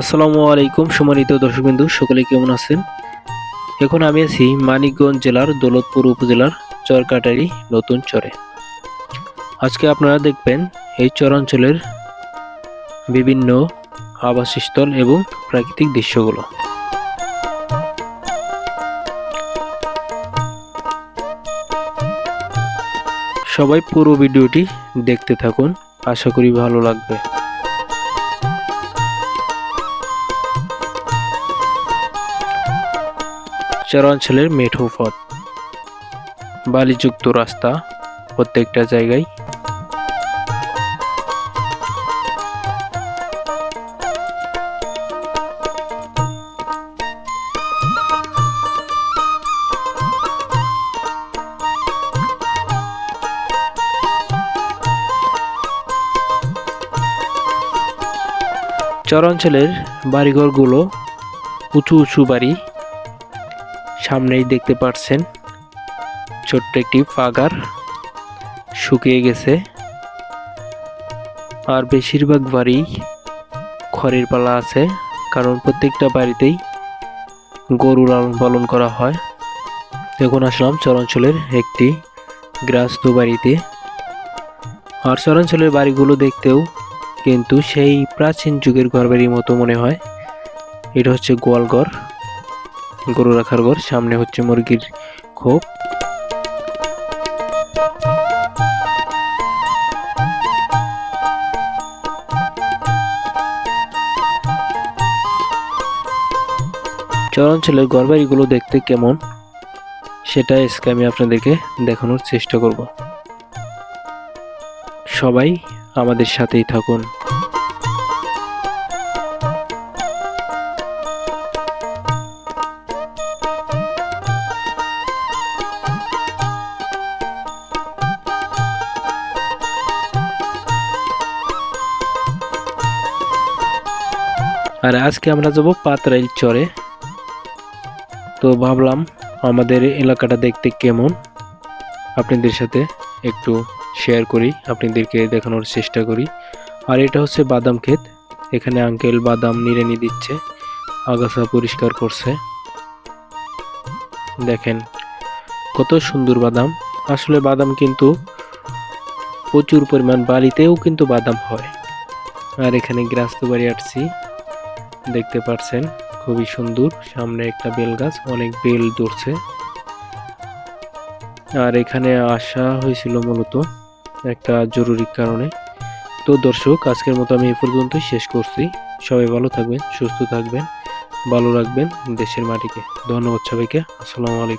আসসালামু আলাইকুম, সম্মানিত দর্শকবিন্দু, সকলে কেমন আছেন? এখন আমি আছি মানিকগঞ্জ জেলার দৌলতপুর উপজেলার চরকাটারি নতুন চরে। আজকে আপনারা দেখবেন এই চরাঞ্চলের বিভিন্ন আবাসস্থল এবং প্রাকৃতিক দৃশ্যগুলো। সবাই পুরো ভিডিওটি দেখতে থাকুন, আশা করি ভালো লাগবে। চরাঞ্চলের মেঠো পথ। বালিযুক্ত রাস্তা প্রত্যেকটা জায়গায়। চরাঞ্চলের বাড়িঘরগুলো উঁচু উঁচু বাড়ি। সামনেই দেখতে পাচ্ছেন ছোট্ট একটি পাগার শুকিয়ে গেছে। আর বেশিরভাগ বাড়ি খড়ের পালা আছে, কারণ প্রত্যেকটা বাড়িতেই গরু লালন পালন করা হয়। এখন আসলাম চরাঞ্চলের একটি গ্রাস্ত বাড়িতে। আর চরাঞ্চলের বাড়িগুলো দেখতেও কিন্তু সেই প্রাচীন যুগের ঘরবাড়ির মতো মনে হয়। এটা হচ্ছে গোয়ালঘর। গরু রাখার ঘর, সামনে হচ্ছে মুরগির খোপ। চরাঞ্চলের ঘরবাড়িগুলো দেখতে কেমন, সেটা আজকে আমি আপনাদেরকে দেখানোর চেষ্টা করব। সবাই আমাদের সাথেই থাকুন। আর আজকে আমরা যাব পাতরাইল চরে। তো ভাবলাম আমাদের এলাকাটা দেখতে কেমন? আপনাদের সাথে একটু শেয়ার করি, আপনাদেরকে দেখানোর চেষ্টা করি। আর এটা হচ্ছে বাদাম ক্ষেত। এখানে আঙ্কেল বাদাম নিড়ানি দিচ্ছে, আগাছা পরিষ্কার করছে। দেখেন, কত সুন্দর বাদাম। আসলে বাদাম কিন্তু প্রচুর পরিমাণ বাড়িতেও কিন্তু বাদাম হয়। আর এখানে গ্রাস্ত বাড়ি আসছি দেখতে পাচ্ছেন খুবই সুন্দর। সামনে একটা বেল গাছ অনেক বেল ধরছে। আর এখানে আসা হয়েছিল মূলত একটা জরুরি কারণে। তো দর্শক, আজকের মতো আমি এ পর্যন্তই শেষ করছি। সবাই ভালো থাকবেন, সুস্থ থাকবেন, ভালো রাখবেন দেশের মাটিকে। ধন্যবাদ সবাইকে। আসসালামু আলাইকুম।